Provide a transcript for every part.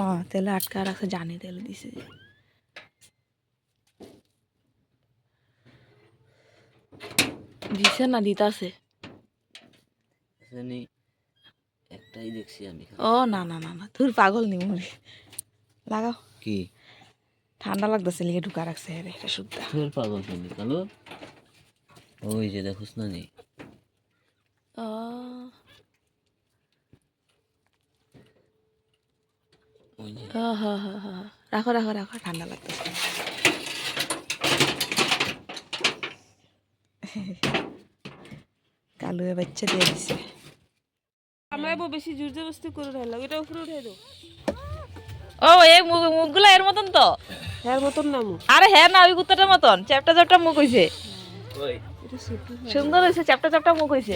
ও তেলে আটকা রাখছে জানি তেল দিছে। দিছে না দিতাছে? একটাই দেখছি আমি। ও না না না না তুই পাগল নি মরে লাগাও। কি? ঠান্ডা লাগতেছে লিগে ঢুকা রাখছে রে এটা শুদ্ধা। তোর পাগল শুনি কালো। ওই যে দেখোস না নি? ও ওই যে ও হ হ হ হ। রাখো রাখো রাখো ঠান্ডা লাগতেছে। কালু বাচ্চা দিয়ে দিছে। আমরা এবার বেশি জোর জবরদস্তি করে এটা উপরে উঠে দাও। ও এই মুখ মুখগুলো এর মতন তো? হ্যাঁ মতন নামু আরে হ্যাঁ না ওই কুত্তাটার মতন। চ্যাপটা চ্যাপটা মুখ হইছে। সুন্দর হয়েছে। চ্যাপটা চ্যাপটা মুখ হইছে।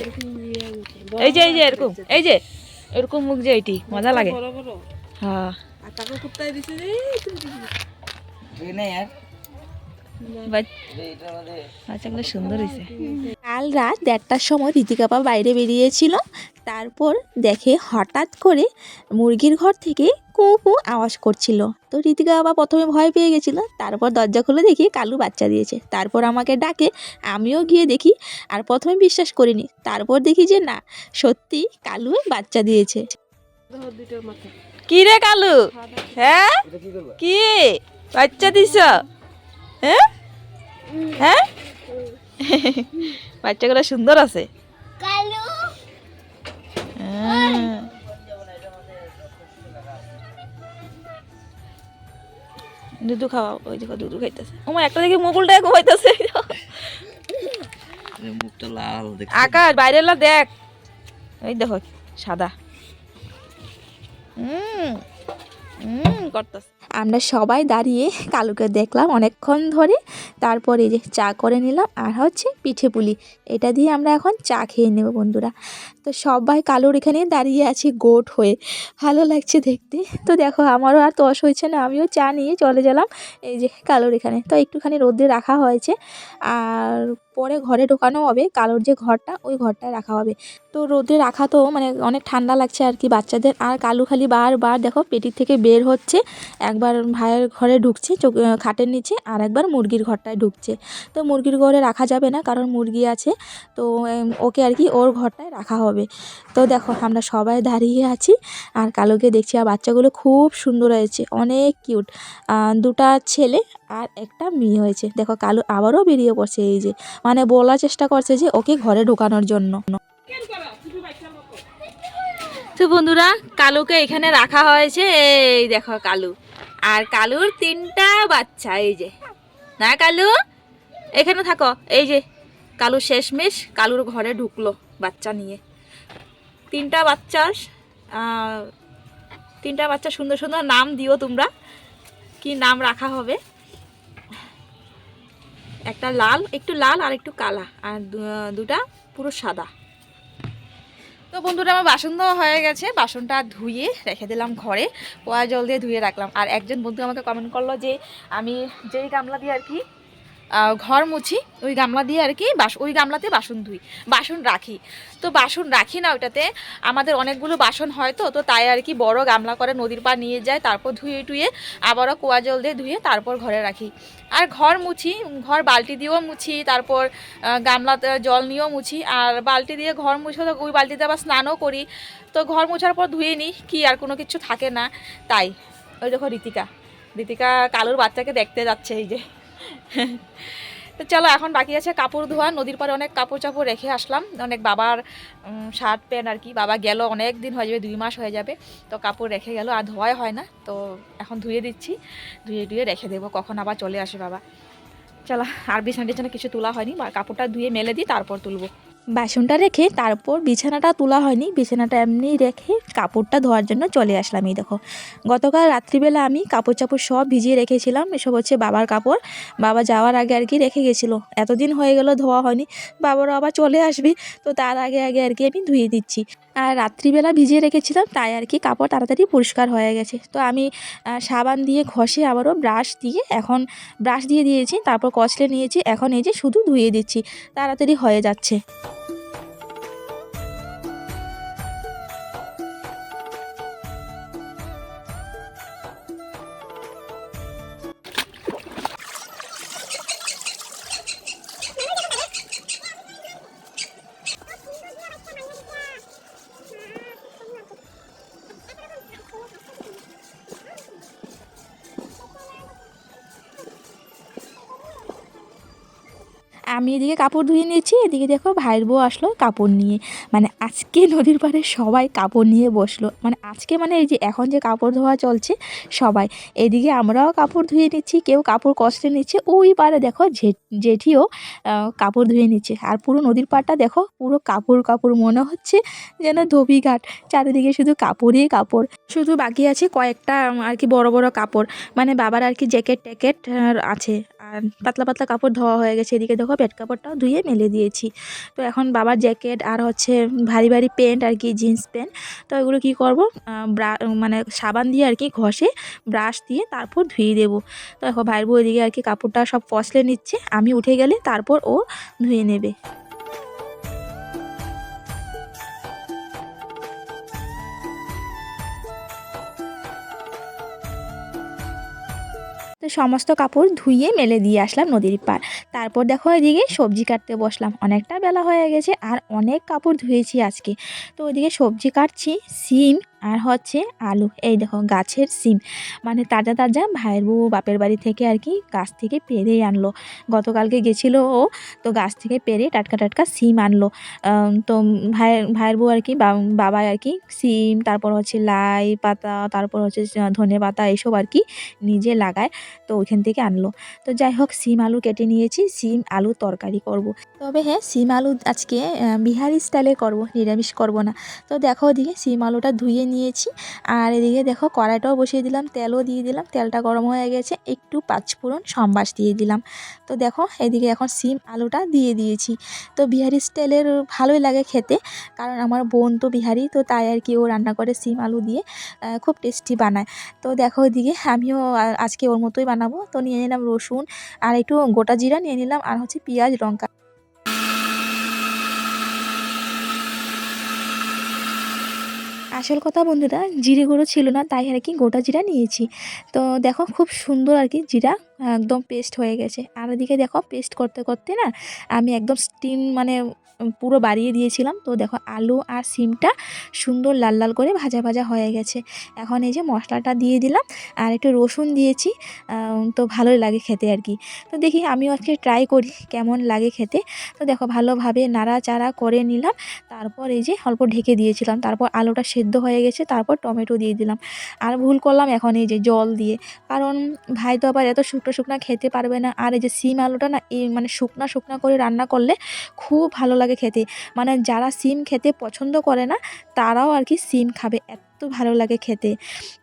ইয়ে এই যে এই যে এরকম। এই যে এরকম মুখ যে এটি মজা লাগে। বড় বড়। হ্যাঁ। তাকে কুত্তায় দিছে বাচ্চাগুলো সুন্দর হয়েছে কাল রাত দেড়টার সময় রীতিকাপা বাইরে বেরিয়েছিল। তারপর দেখে হঠাৎ করে মুরগির ঘর থেকে কু কু আওয়াজ করছিল। তো রীতিকা বাবা প্রথমে ভয় পেয়ে গেছিল। তারপর দরজা খুলে দেখি কালু বাচ্চা দিয়েছে। তারপর আমাকে ডাকে আমিও গিয়ে দেখি। আর প্রথমে বিশ্বাস করিনি। তারপর দেখি যে না সত্যি কালু বাচ্চা দিয়েছে। কি রে কালু? হ্যাঁ? কি? বাচ্চা দিছ? হ্যাঁ? হ্যাঁ? বাচ্চাগুলো সুন্দর আছে। হ্যাঁ। দুধু খাওয়া ওই দেখো দুধু খাইতেছে। আমার একটা দেখি মুকুলটা ঘুমাইতেছে। মুখটা লাল আকাশ বাইরে দেখ। ওই দেখো সাদা। আমরা সবাই দাঁড়িয়ে কালুকে দেখলাম অনেকক্ষণ ধরে, তারপরে যে চা করে নিলাম, আর হচ্ছে পিঠে পুলি। এটা দিয়ে আমরা এখন চা খেয়ে নেব বন্ধুরা। তো সবাই কালোর এখানে দাঁড়িয়ে আছি গোট হয়ে। ভালো লাগছে দেখতে। তো দেখো, আমারও আর তস হয়েছে না, আমিও চা নিয়ে চলে গেলাম এই যে কালোর এখানে। তো একটুখানি রোদে রাখা হয়েছে। আর পরে ঘরে ঢোকানো হবে, কালোর যে ঘরটা, ওই ঘরটায় রাখা হবে। তো রোদে রাখা তো মানে অনেক ঠান্ডা লাগছে আর কি বাচ্চাদের। আর কালু খালি বারবার দেখো পেটির থেকে বের হচ্ছে। একবার ভাইয়ের ঘরে ঢুকছে, চোখ খাটের নিচে, আর একবার মুরগির ঘরটায় ঢুকছে। তো মুরগির ঘরে রাখা যাবে না, কারণ মুরগি আছে। তো ওকে আর কি ওর ঘরটায় রাখা হবে। তো দেখো, আমরা সবাই দাঁড়িয়ে আছি আর কালোকে দেখছি আর বাচ্চাগুলো খুব সুন্দর হয়েছে, অনেক কিউট। দুটা ছেলে আর একটা মেয়ে হয়েছে। দেখো, কালু আবারও বেরিয়ে পড়ছে এই যে মানে বলার চেষ্টা করছে যে ওকে ঘরে ঢোকানোর জন্য। তো বন্ধুরা, কালুকে এখানে রাখা হয়েছে, এই দেখো কালু। আর কালুর তিনটা বাচ্চা, এই যে। না কালু? এখানে থাকো, এই যে কালু শেষমেশ কালুর ঘরে ঢুকলো বাচ্চা নিয়ে। তিনটা বাচ্চার তিনটা বাচ্চা সুন্দর সুন্দর নাম দিও তোমরা, কি নাম রাখা হবে। একটা লাল, একটু লাল আর একটু কালা, আর দুটা পুরো সাদা। তো বন্ধুরা, আমার বাসন ধোয়া হয়ে গেছে, বাসনটা ধুয়ে রেখে দিলাম ঘরে পোয়া জল দিয়ে ধুয়ে রাখলাম। আর একজন বন্ধু আমাকে কমেন্ট করল যে, আমি যেই গামলা দিয়ে আর কি ঘর মুছি ওই গামলা দিয়ে আর কি বাস ওই গামলাতে বাসন ধুই বাসন রাখি। তো বাসন রাখি না ওটাতে আমাদের অনেকগুলো বাসন হয় তো তো তাই আর কি বড় গামলা করে নদীর পা নিয়ে যায় তারপর ধুয়ে টুয়ে আবারও কুয়া জল দিয়ে ধুয়ে তারপর ঘরে রাখি। আর ঘর মুছি ঘর বালতি দিয়েও মুছি তারপর আহ, গামলাতে জল নিয়েও মুছি আর বালতি দিয়ে ঘর মুছে তো ওই বালতিতে আবার স্নানও করি। তো ঘর মোছার পর ধুয়ে নিই কি আর কোনো কিছু থাকে না তাই। ওই দেখো রীতিকা রীতিকা কালুর বাচ্চাকে দেখতে যাচ্ছে এই যে। তো চলো, এখন বাকি আছে কাপড় ধোয়া। নদীর পরে অনেক কাপড় চাপড় রেখে আসলাম। অনেক বাবার শার্ট প্যান্ট আর কি। বাবা গেল, অনেক দিন হয়ে যাবে, দুই মাস হয়ে যাবে। তো কাপড় রেখে গেল, আর ধোয়াই হয় না। তো এখন ধুয়ে দিচ্ছি, ধুয়ে ধুয়ে রেখে দেবো। কখন আবার চলে আসে বাবা। চলো আর বিছানা টিছানা কিছু তোলা হয়নি। কাপড়টা ধুয়ে মেলে দিই, তারপর তুলবো। বাসনটা রেখে তারপর বিছানাটা তোলা হয়নি। বিছানাটা এমনি রেখে কাপড়টা ধোয়ার জন্য চলে আসলাম এই দেখো। গতকাল রাত্রিবেলা আমি কাপড় চাপড় সব ভিজিয়ে রেখেছিলাম। এসব হচ্ছে বাবার কাপড়। বাবা যাওয়ার আগে আর কি রেখে গেছিল। এতদিন হয়ে গেল ধোয়া হয়নি। বাবারও আবার চলে আসবে। তো তার আগে আগে আর কি আমি ধুয়ে দিচ্ছি। আর রাত্রিবেলা ভিজিয়ে রেখেছিলাম, তাই আর কি কাপড় তাড়াতাড়ি পরিষ্কার হয়ে গেছে। তো আমি সাবান দিয়ে ঘষে আবারও ব্রাশ দিয়ে এখন ব্রাশ দিয়ে দিয়েছি, তারপর কচলে নিয়েছি। এখন এই যে শুধু ধুয়ে দিচ্ছি। তাড়াতাড়ি হয়ে যাচ্ছে। আমি এদিকে কাপড় ধুয়ে নিয়েছি, এদিকে দেখো ভাইয়ের বউ আসলো কাপড় নিয়ে। মানে আজকে নদীর পাড়ে সবাই কাপড় নিয়ে বসল। মানে আজকে মানে এই যে এখন যে কাপড় ধোয়া চলছে সবাই। এদিকে আমরাও কাপড় ধুয়ে নিচ্ছি, কেউ কাপড় কষ্টে নিচ্ছে। ওই পারে দেখো জেঠিও কাপড় ধুয়ে নিচ্ছে। আর পুরো নদীর পাড়টা দেখো, পুরো কাপড় কাপড় মনে হচ্ছে যেন ধোবি ঘাট চারিদিকে শুধু কাপড়ই কাপড়। শুধু বাকি আছে কয়েকটা আর কি বড় বড় কাপড়। মানে বাবার আর কি জ্যাকেট ট্যাকেট আছে। আর পাতলা পাতলা কাপড় ধোয়া হয়ে গেছে। এদিকে দেখো পেট কাপড়টাও ধুয়ে মেলে দিয়েছি। তো এখন বাবার জ্যাকেট আর হচ্ছে ভারী ভারী প্যান্ট আর কি জিন্স প্যান্ট। তো এগুলো কী করব? ব্রা মানে সাবান দিয়ে আর কি ঘষে ব্রাশ দিয়ে তারপর ধুয়ে দেব। তো এখন ভাইয়ের বউ এদিকে আর কি কাপড়টা সব ফসলে নিচ্ছে। আমি উঠে গেলে তারপর ও ধুয়ে নেবে। সমস্ত কাপড় ধুইয়ে মেলে দিয়ে আসলাম নদীর পার তারপর দেখো এদিকে সবজি কাটতে বসলাম। অনেকটা বেলা হয়ে গেছে আর অনেক কাপড় ধুয়েছি আজকে। তো ওইদিকে সবজি কাটছি, সিম আর হচ্ছে আলু। এই দেখো, গাছের সিম। মানে তাজা তাজা ভাইয়ের বউ বাপের বাড়ি থেকে আর কি গাছ থেকে পেরেই আনলো। গতকালকে গেছিল ও, তো গাছ থেকে পেরে টাটকা টাটকা সিম আনলো। তো ভাইয়ের ভাইয়ের বউ আর কি বাবা আর কি সিম, তারপর হচ্ছে লাই পাতা, তারপর হচ্ছে ধনে পাতা এসব আর কি নিজে লাগায়, তো ওইখান থেকে আনলো। তো যাই হোক, সিম আলু কেটে নিয়েছি, সিম আলু তরকারি করব। তবে হ্যাঁ সিম আলু আজকে বিহারি স্টাইলে করব, নিরামিষ করব না। তো দেখো ওদিকে সিম আলুটা ধুয়ে নিয়েছি। আর এদিকে দেখো কড়াইটাও বসিয়ে দিলাম, তেলও দিয়ে দিলাম, তেলটা গরম হয়ে গেছে, একটু পাঁচফোড়ন সম্বাস দিয়ে দিলাম। তো দেখো এদিকে এখন সিম আলুটা দিয়ে দিয়েছি। তো বিহারি স্টাইলের ভালোই লাগে খেতে, কারণ আমার বোন তো বিহারি, তো তাই আর কি ও রান্না করে সিম আলু দিয়ে খুব টেস্টি বানায়। তো দেখো ওইদিকে আমিও আজকে ওর মতোই বানাবো। তো নিয়ে নিলাম রসুন, আর একটু গোটা জিরা নিয়ে নিলাম, আর হচ্ছে পেঁয়াজ, লঙ্কা। আসল কথা বন্ধুরা, জিরে গুঁড়ো ছিল না, তাই আর কি গোটা জিরা নিয়েছি। তো দেখো, খুব সুন্দর আর কি জিরা একদম পেস্ট হয়ে গেছে। আর এদিকে দেখো পেস্ট করতে করতে না আমি একদম স্টিম মানে পুরো বাড়িয়ে দিয়েছিলাম। তো দেখো আলু আর সিমটা সুন্দর লাল লাল করে ভাজা ভাজা হয়ে গেছে। এখন এই যে মশলাটা দিয়ে দিলাম আর একটু রসুন দিয়েছি তো ভালোই লাগে খেতে আর কি। তো দেখি আমিও আজকে ট্রাই করি কেমন লাগে খেতে। তো দেখো ভালোভাবে নাড়াচাড়া করে নিলাম। তারপর এই যে অল্প ঢেকে দিয়েছিলাম। তারপর আলুটা সেদ্ধ হয়ে গেছে। তারপর টমেটো দিয়ে দিলাম। আর ভুল করলাম এখন এই যে জল দিয়ে। কারণ ভাই তো আবার এত শুকনো শুকনো খেতে পারবে না। আর এই যে সিম আলুটা না, এই মানে শুকনা শুকনা করে রান্না করলে খুব ভালো লাগে খেতে। মানে যারা সিম খেতে পছন্দ করে না, তারাও আর কি সিম খাবে, এত ভালো লাগে খেতে।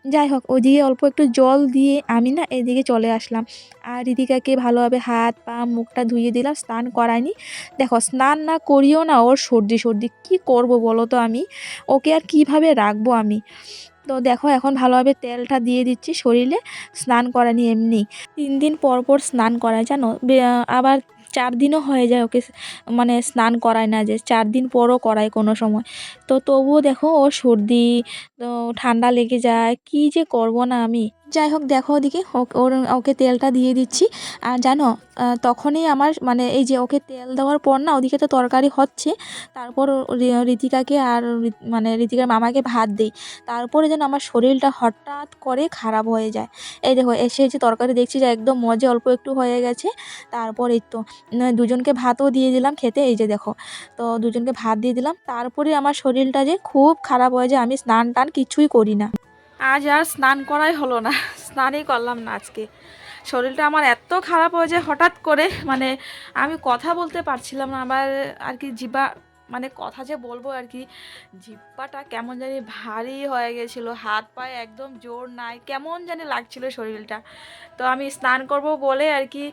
যাই হোক ওইদিকে অল্প একটু জল দিয়ে আমি না এদিকে চলে আসলাম। আর রিদিকাকে ভালোভাবে হাত, পা, মুখটা ধুয়ে দিলাম, স্নান করায়নি। দেখো, স্নান না করিও না, ওর সর্দি সর্দি। কি করব বলো তো আমি? ওকে আর কীভাবে রাখব আমি? তো দেখো এখন ভালোভাবে তেলটা দিয়ে দিচ্ছি শরীরে, স্নান করানি এমনি। তিন দিন পর পর স্নান করায় জানো? আবার চার দিনও হয়ে যায় ওকে মানে স্নান করায় না যে, চার দিন পরও করায় কোনো সময়। তো তবুও দেখো ও সর্দি ঠান্ডা লেগে যায়, কি যে করব না আমি? যাই হোক, দেখো ওদিকে ওর, ওকে তেলটা দিয়ে দিচ্ছি। আর জানো তখনই আমার মানে এই যে ওকে তেল দেওয়ার পর না, ওদিকে তো তরকারি হচ্ছে। তারপর ঋতিকাকে আর মানে ঋতিকার মামাকে ভাত দেই। তারপরে যেন আমার শরীরটা হঠাৎ করে খারাপ হয়ে যায়। এই দেখো, এসে যে তরকারি দেখছি যে একদম মজা, অল্প একটু হয়ে গেছে। তারপর তো দুজনকে ভাতও দিয়ে দিলাম খেতে। এই যে দেখো, তো দুজনকে ভাত দিয়ে দিলাম। তারপরে আমার শরীরটা যে খুব খারাপ হয়ে যায়, আমি স্নান টান কিছুই করি না। আজ আর স্নান করাই হলো না, স্নানই করলাম না আজকে। শরীরটা আমার এত খারাপ হয়ে যায় হঠাৎ করে মানে আমি কথা বলতে পারছিলাম না, আবার আর কি জিবা মানে কথা যে বলব আর কি, জিব্বাটা কেমন জানি ভারী হয়ে গেছিল, হাত পায়ে একদম জোর নাই, কেমন জানি লাগছিল শরীরটা। তো আমি স্নান করব বলে আর কি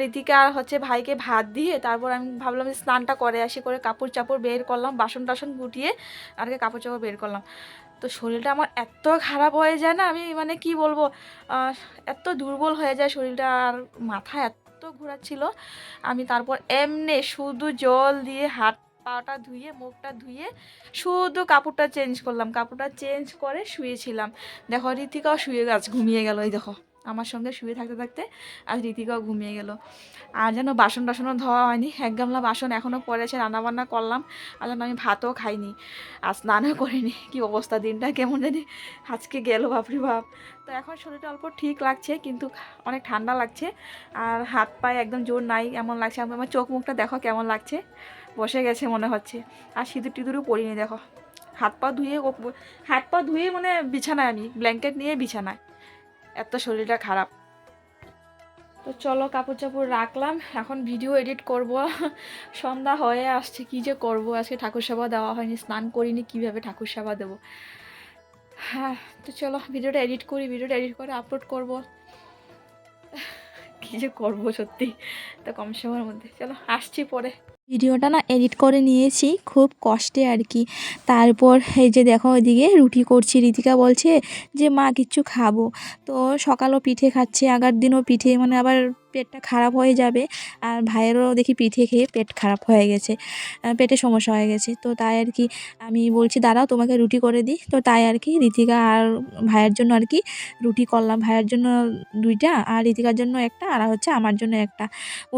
রীতিকা হচ্ছে ভাইকে ভাত দিয়ে তারপর আমি ভাবলাম যে স্নানটা করে আসি, করে কাপড় চাপড় বের করলাম বাসন টাসন গুটিয়ে আর কি কাপড় চাপড় বের করলাম। তো শরীরটা আমার এত খারাপ হয়ে যায় না, আমি মানে কি বলব এত দুর্বল হয়ে যায় শরীরটা আর মাথা এত ঘোরাচ্ছিল। আমি তারপর এমনি শুধু জল দিয়ে হাত পাটা ধুয়ে, মুখটা ধুয়ে শুধু কাপড়টা চেঞ্জ করলাম। কাপড়টা চেঞ্জ করে শুয়েছিলাম। দেখো, ঋতিকাও শুয়ে গাছ, ঘুমিয়ে গেল, এই দেখো। আমার সঙ্গে শুয়ে থাকতে থাকতে আজ রীতিকাও ঘুমিয়ে গেল। আর যেন বাসন টাসনও ধোয়া হয়নি, এক গামলা বাসন এখনও পড়েছে রান্নাবান্না করলাম, আর যেন আমি ভাতও খাইনি, আর স্নানও করিনি, কি অবস্থা দিনটা, কেমন জানি আজকে গেল, বাপরে বাপ। তো এখন শরীরটা অল্প ঠিক লাগছে, কিন্তু অনেক ঠান্ডা লাগছে, আর হাত পায়ে একদম জোর নাই, এমন লাগছে, আমি আমার চোখ মুখটা দেখো কেমন লাগছে, বসে গেছে মনে হচ্ছে, আর সিঁদুর টিঁদুরও পরিনি দেখো। হাত পা ধুয়ে হাত পা ধুয়ে মানে বিছানায় আমি, ব্ল্যাঙ্কেট নিয়ে বিছানায়। এত শরীরটা খারাপ। তো চলো কাপড় চাপড় রাখলাম, এখন ভিডিও এডিট করব। সন্ধ্যা হয়ে আসছে, কি যে করব? আজকে ঠাকুর সেবা দেওয়া হয়নি, স্নান করিনি, কীভাবে ঠাকুর সেবা দেবো? হ্যাঁ তো চলো ভিডিওটা এডিট করি ভিডিওটা এডিট করে আপলোড করব। কি যে করব সত্যি, তো কম সময়ের মধ্যে। চলো, আসছি পরে। ভিডিওটা না এডিট করে নিয়েছি, খুব কষ্টে আর কি। তারপর এই যে দেখো ওইদিকে রুটি করছি, রীতিকা বলছে যে, মা কিচ্ছু খাব। তো সকালও পিঠে খাচ্ছে, আগার দিনও পিঠে মানে আবার পেটটা খারাপ হয়ে যাবে। আর ভাইয়েরও দেখি পিঠে খেয়ে পেট খারাপ হয়ে গেছে পেটে সমস্যা হয়ে গেছে। তো তাই আর কি আমি বলছি, দাঁড়াও, তোমাকে রুটি করে দিই। তো তাই আর কি রীতিকা আর ভাইয়ের জন্য আর কি রুটি করলাম। ভাইয়ের জন্য দুইটা আর রীতিকার জন্য একটা, আর হচ্ছে আমার জন্য একটা।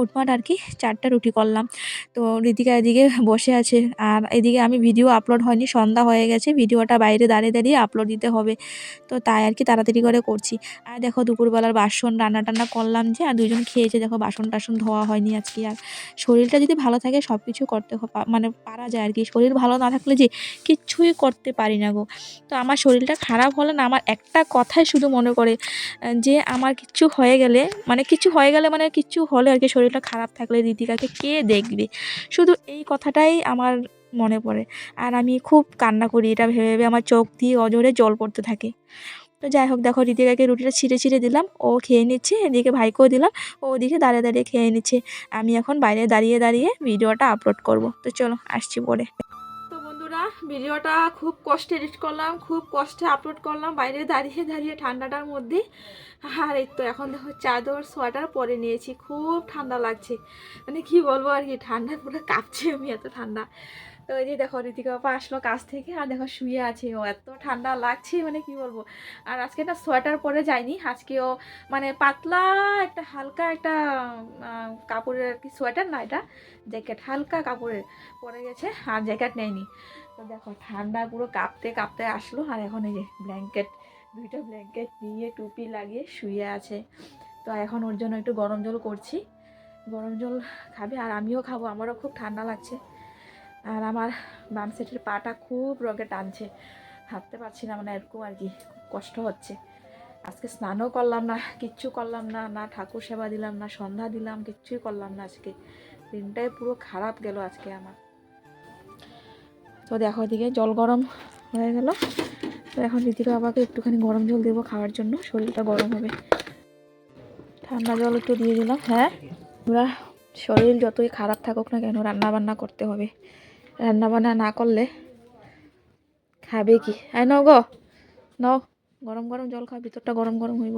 উটমাট আর কি চারটা রুটি করলাম। তো ঋতিকা এদিকে বসে আছে। আর এদিকে আমি ভিডিও আপলোড হয়নি, সন্ধ্যা হয়ে গেছে। ভিডিওটা বাইরে দাঁড়িয়ে দাঁড়িয়ে আপলোড দিতে হবে। তো তাই আর কি তাড়াতাড়ি করে করছি। আর দেখো দুপুরবেলার বাসন রান্না টান্না করলাম যে, আর দুজন খেয়েছে, দেখো বাসন টাসন ধোয়া হয়নি আজকে। আর শরীরটা যদি ভালো থাকে সব কিছু করতে মানে পারা যায় আর কি। শরীর ভালো না থাকলে যে কিচ্ছুই করতে পারি না গো। তো আমার শরীরটা খারাপ হলে না আমার একটা কথাই শুধু মনে করে যে আমার কিচ্ছু হয়ে গেলে মানে কিছু হয়ে গেলে মানে কিচ্ছু হলে আর কি শরীরটা খারাপ থাকলে রীতিকাকে কে দেখবে? শুধু এই কথাটাই আমার মনে পড়ে। আর আমি খুব কান্না করি, এটা ভেবে ভেবে আমার চোখ দিয়ে অজরে জল পড়তে থাকে। তো যাই হোক, দেখো রীতিকাকে রুটিটা ছিঁড়ে ছিঁড়ে দিলাম। ও খেয়ে নিচ্ছে, এদিকে ভাইকেও দিলাম, ও ওদিকে দাঁড়িয়ে দাঁড়িয়ে খেয়ে নিচ্ছে। আমি এখন বাইরে দাঁড়িয়ে দাঁড়িয়ে ভিডিওটা আপলোড করব। তো চলো, আসছি পরে। তো বন্ধুরা, ভিডিওটা খুব কষ্টে এডিট করলাম, খুব কষ্টে আপলোড করলাম। বাইরে দাঁড়িয়ে দাঁড়িয়ে ঠান্ডাটার মধ্যে। আর এই তো এখন দেখো চাদর, সোয়াটার পরে নিয়েছি। খুব ঠান্ডা লাগছে। মানে কি বলব আর কি ঠান্ডায় পুরো কাঁপছে আমি, এত ঠান্ডা। তো ওই যে দেখো, ঋতিকা বাবা আসলো কাছ থেকে, আর দেখো শুয়ে আছে। ও এত ঠান্ডা লাগছে মানে কি বলব? আর আজকে না সোয়েটার পরে যায়নি আজকেও মানে পাতলা একটা হালকা একটা কাপড়ের আর কি সোয়েটার না এটা, জ্যাকেট, হালকা কাপড়ের পরে গেছে, আর জ্যাকেট নেয়নি। তো দেখো ঠান্ডা পুরো কাঁপতে কাঁপতে আসলো, আর এখন এই যে ব্ল্যাঙ্কেট, দুইটা ব্ল্যাঙ্কেট নিয়ে টুপি লাগিয়ে শুয়ে আছে। তো এখন ওর জন্য একটু গরম জল করছি। গরম জল খাবে, আর আমিও খাব, আমারও খুব ঠান্ডা লাগছে। আর আমার বাম সেটের পাটা খুব রগে টানছে। হাঁটতে পারছি না মানে এরকম আর কি কষ্ট হচ্ছে। আজকে স্নানও করলাম না, কিচ্ছু করলাম না না ঠাকুর সেবা দিলাম, না সন্ধ্যা দিলাম, কিচ্ছুই করলাম না আজকে। দিনটাই পুরো খারাপ গেল আজকে আমার। তো দেখো এদিকে জল গরম হয়ে গেল। তো এখন রীতিকা বাবাকে একটুখানি গরম জল দেবো খাওয়ার জন্য, শরীরটা গরম হবে। ঠান্ডা জল একটু দিয়ে দিলাম হ্যাঁ? ওরা শরীর যতই খারাপ থাকুক না কেন রান্না বান্না করতে হবে। রান্না বান্না না করলে খাবে কি? হ্যাঁ নাও গো, নাও, গরম গরম জল খাও, ভিতরটা গরম গরম হইব।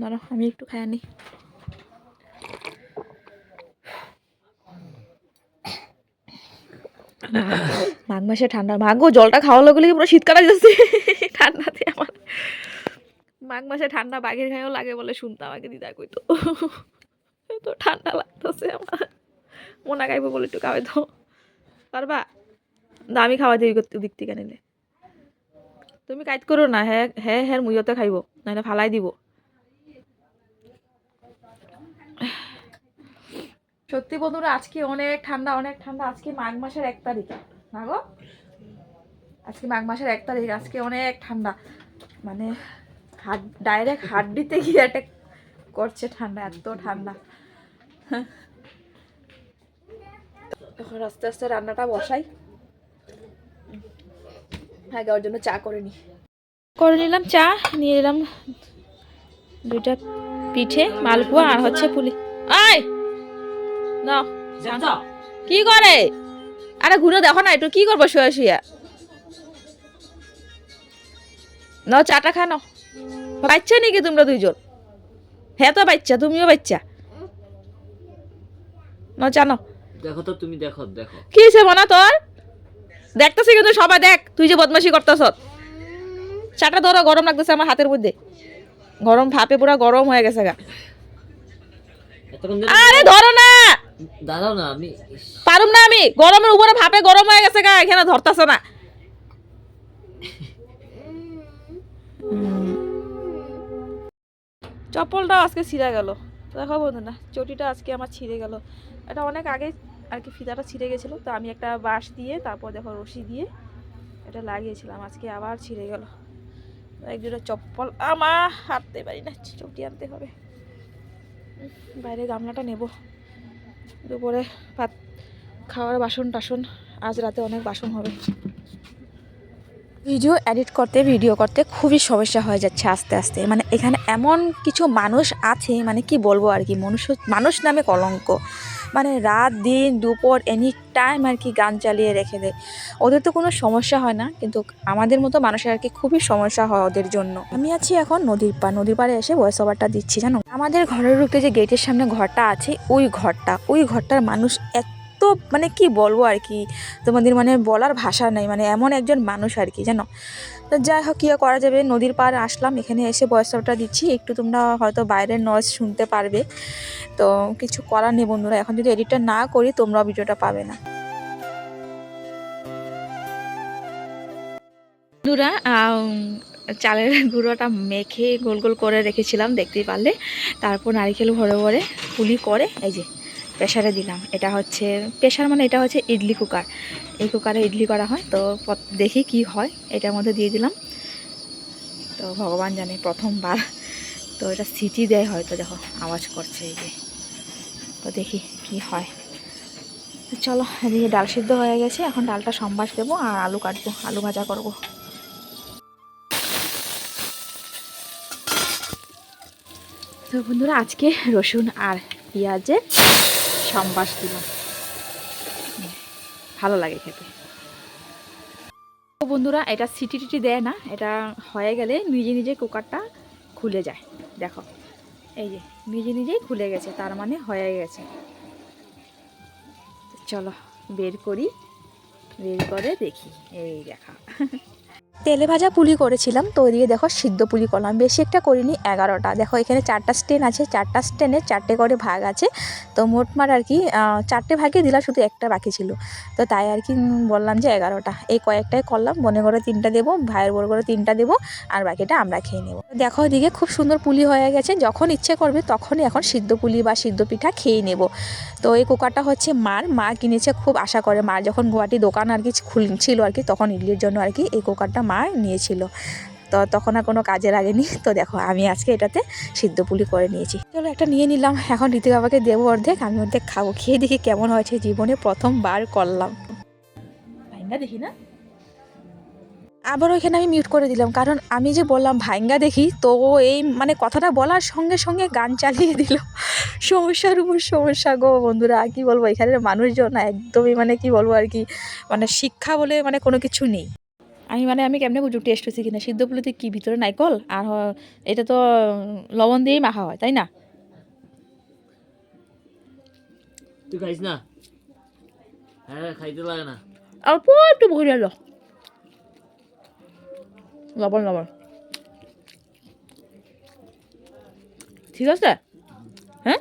দাঁড়াও, আমি একটু খাই আনি। মাঘ মাসে ঠান্ডা, মাঘ গো, জলটা খাওয়া লাগলে পুরো শীতকাল যাচ্ছে। ঠান্ডাতে আমার মাঘ মাসে ঠান্ডা বাঘের গায়েও লাগে বলে শুনতাম আগে, দিদা কইতো। তো ঠান্ডা লাগতেছে আমার। মোনা গাইবো বলে একটু খাওয়াই তো পারবা? আমি খাওয়া দিই দিক থেকে নিলে। তুমি কাইট করো না হ্যাঁ হ্যাঁ হ্যাঁ মুইতে খাইব নাহলে ফালাই দিব। সত্যি বন্ধুরা, আজকে অনেক ঠান্ডা অনেক ঠান্ডা। আজকে মাঘ মাসের এক তারিখ। না গো? আজকে মাঘ মাসের এক তারিখ, আজকে অনেক ঠান্ডা। মানে হাট ডাইরেক্ট হাড্ডিতে গিয়ে অ্যাটাক করছে ঠান্ডা, এত ঠান্ডা। এখন আস্তে আস্তে রান্নাটা বসাই। আগে ওর জন্য চা করে নি। করে নিলাম চা নিয়ে নিলাম দুইটা পিঠে মালপোয়া আর হচ্ছে পুলি। আয়! না। কি করে? আরে ঘুরে দেখো না একটু কি করব শুয়ে শুয়ে? নাও চাটা খা নাও। বাচ্চা নাকি তোমরা দুইজন? হ্যাঁ তো বাচ্চা তুমিও বাচ্চা। নাও জানো দেখো তো তুমি দেখো দেখো। কি হয়েছে মনা তোর দেখতেছি কিন্তু সবাই দেখ তুই যে বদমাশি করতেছ। চাটা ধরো গরম লাগতেছে আমার হাতের মধ্যে। গরম ভাপে পুরো গরম হয়ে গেছে গা। আরে ধরো না! দাঁড়াও না আমি পারুম না আমি। গরমের উপরে ভাপে গরম হয়ে গেছে গা এখানে ধরতাছ না। চপ্পলটা আজকে ছিঁড়ে গেল। দেখো বন্ধু না চটিটা আজকে আমার ছিঁড়ে গেল। এটা অনেক আগে আর কি ফিতাটা ছিঁড়ে গেছিল। তো আমি একটা বাঁশ দিয়ে, তারপর দেখো রশি দিয়ে এটা লাগিয়েছিলাম। আজকে আবার ছিঁড়ে গেল। এক দুটো চপ্পল আমার হাঁটতে পারি না, চটি আনতে হবে। বাইরে গামলাটা নেব। দুপুরে ভাত খাওয়ার বাসন টাসন, আজ রাতে অনেক বাসন হবে। ভিডিও এডিট করতে, ভিডিও করতে খুবই সমস্যা হয়ে যাচ্ছে আস্তে আস্তে। মানে এখানে এমন কিছু মানুষ আছে মানে কি বলব আর কি, মনুষ্য, মানুষ নামে কলঙ্ক। মানে রাত, দিন, দুপুর এনি টাইম আর কি গান চালিয়ে রেখে দেয়। ওদের তো কোনো সমস্যা হয় না, কিন্তু আমাদের মতো মানুষের আর কি খুবই সমস্যা হয় ওদের জন্য। আমি আছি এখন নদীর পাড়। নদীর পাড়ে এসে ভয়েস ওভারটা দিচ্ছি, জানো? আমাদের ঘরের ঢুকতে যে গেটের সামনে ঘরটা আছে, ওই ঘরটা, ওই ঘরটার মানুষ এত মানে কি বলব আর কি? তোমাদের মানে বলার ভাষা নেই মানে এমন একজন মানুষ আর কি, জানো? তো যাই হোক, কী করা যাবে? নদীর পাড় আসলাম, এখানে এসে ওভারটা দিচ্ছি, একটু তোমরা হয়তো বাইরের নয়েজ শুনতে পারবে। তো কিছু করার নেই বন্ধুরা, এখন যদি এডিটটা না করি তোমরা ভিডিওটা পাবে না। বন্ধুরা চালের গুঁড়োটা মেখে গোল গোল করে রেখেছিলাম, দেখতেই পারলে। তারপর নারিকেল ভরে ভরে পুলি করে, এই যে প্রেশারে দিলাম। এটা হচ্ছে প্রেশার মানে এটা হচ্ছে ইডলি কুকার। এই কুকারে ইডলি করা হয়, তো দেখি কি হয়, এটার মধ্যে দিয়ে দিলাম। তো ভগবান জানে প্রথমবার। তো এটা সিটি দেয় হয়তো, দেখো, আওয়াজ করছে এই যে। তো দেখি কি হয়। চলো, এদিকে ডাল সিদ্ধ হয়ে গেছে, এখন ডালটা সম্বাস দেবো আর আলু কাটবো, আলু ভাজা করব। তো বন্ধুরা, আজকে রসুন আর পেঁয়াজের সম্বাস দিব। ভালো লাগে খেতে। বন্ধুরা, এটা সিটি টিটি দেয় না, এটা হয়ে গেলে নিজে নিজে কুকারটা খুলে যায়। দেখো, এই যে নিজে নিজেই খুলে গেছে, তার মানে হয়ে গেছে। চলো, বের করি, বের করে দেখি। এই দেখা। তেলে ভাজা পুলি করেছিলাম, তো ওইদিকে দেখো সিদ্ধ পুলি করলাম। বেশি একটা করিনি, এগারোটা। দেখো এখানে চারটা স্টেন আছে, চারটা স্টেনে চারটে করে ভাগ আছে। তো মোটমাট আর কি চারটে ভাগে দিলাম, শুধু একটা বাকি ছিল। তো তাই আর কি বললাম যে এগারোটা। এই কয়েকটাই করলাম, মনে করে তিনটা দেবো, ভাইয়ের বড় করে তিনটা দেবো, আর বাকিটা আমরা খেয়ে নেব। দেখো ওইদিকে খুব সুন্দর পুলি হয়ে গেছে, যখন ইচ্ছে করবে তখনই এখন সিদ্ধ পুলি বা সিদ্ধ পিঠা খেয়ে নেব। তো এই কুকারটা হচ্ছে মার, মা কিনেছে খুব আশা করে। মার যখন গুয়াহাটি দোকান আর কি খুল- ছিল আর কি, তখন ইডলির জন্য আর কি এই কুকারটা মা নিয়েছিল। তো তখন আর কোনো কাজে লাগেনি। তো দেখো, আমি আজকে এটাতে সিদ্ধ পুলি করে নিয়েছি। চলো একটা নিয়ে নিলাম। এখন ঋতিক বাবাকে দেবো অর্ধেক। আমি অর্ধেক খাব। খেয়ে দেখি কেমন হয়েছে জীবনে প্রথমবার করলাম। ভাইঙ্গা দেখি না? আবারও এখানে আমি মিউট করে দিলাম। কারণ আমি যে বললাম, ভাইঙ্গা দেখি? তো এই মানে কথাটা বলার সঙ্গে সঙ্গে গান চালিয়ে দিল। সমস্যার উপর সমস্যা গো বন্ধুরা। কি বলব? এখানের মানুষজন একদমই মানে কি বলব আর কি? মানে শিক্ষা বলে মানে কোনো কিছু নেই। আমি মানে আমি কেমনে বুঝব? টেস্ট হয়েছে কিনা? সিদ্ধ পুলিতে কি? ভিতরে নাইকল আর এটা তো লবণ দিয়েই মাখা হয় তাই না? তুই খাইস না? হ্যাঁ খাইতে লাগে না। অল্প একটু ভরে এলো লবণ লবণ। ঠিক আছে? হ্যাঁ?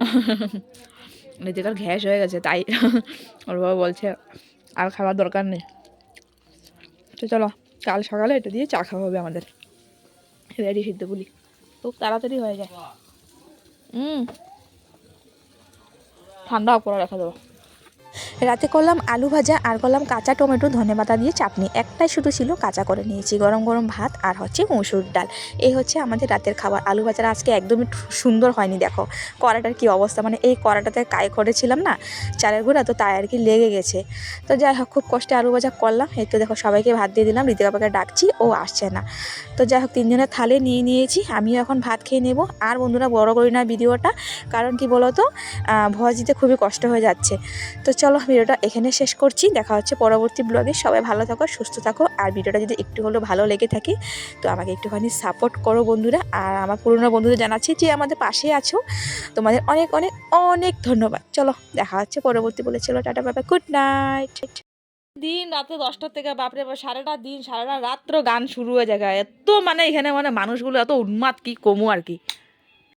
নিজেকার গ্যাস হয়ে গেছে তাই। ওর বাবা বলছে। আর খাওয়ার দরকার নেই। তো চলো, কাল সকালে এটা দিয়ে চা খাওয়া হবে আমাদের। রেডি, সিদ্ধ বলি খুব তাড়াতাড়ি হয়ে যায়। হুম। ঠান্ডা করে রাখা দেবো রাতে করলাম আলু ভাজা আর করলাম কাঁচা টমেটো ধনেপাতা দিয়ে চাটনি। একটাই শুধু ছিল কাঁচা করে নিয়েছি, গরম গরম ভাত আর হচ্ছে মসুর ডাল। এই হচ্ছে আমাদের রাতের খাবার। আলু ভাজাটা আজকে একদমই সুন্দর হয়নি, দেখো। কড়াটার কি অবস্থা? মানে এই কড়াটাতে কায় করেছিলাম না, চালের গুঁড়া, তো তাই আর কি লেগে গেছে। তো যাই হোক, খুব কষ্টে আলু ভাজা করলাম। এই তো দেখো, সবাইকে ভাত দিয়ে দিলাম, ঋতিকা পাকে ডাকছি, ও আসছে না। তো যাই হোক তিনজনের থালে নিয়ে নিয়েছি, আমিও এখন ভাত খেয়ে নেব। আর বন্ধুরা, বড় করি না ভিডিওটা, কারণ কি বলো তো ভয় দিতে খুবই কষ্ট হয়ে যাচ্ছে। তো চলো ভিডিওটা এখানে শেষ করছি। দেখা হচ্ছে পরবর্তী ব্লগে সবাই ভালো থাকো, সুস্থ থাকো। আর ভিডিওটা যদি একটু হলেও ভালো লেগে থাকে, তো আমাকে একটুখানি সাপোর্ট করো বন্ধুরা। আর আমার পুরনো বন্ধুদের জানাচ্ছি যে আমাদের পাশে আছো। তোমাদের অনেক অনেক অনেক ধন্যবাদ। চলো, দেখা হচ্ছে পরবর্তী বলে। চলো, টাটা, বাবা গুড নাইট দিন রাতে দশটার থেকে, বাপরে বাপ, সারাটা দিন, সারাটা রাত্র গান শুরু হয়ে যায় এত মানে এখানে মানে মানুষগুলো এত উন্মাদ, কি কমু আর কি।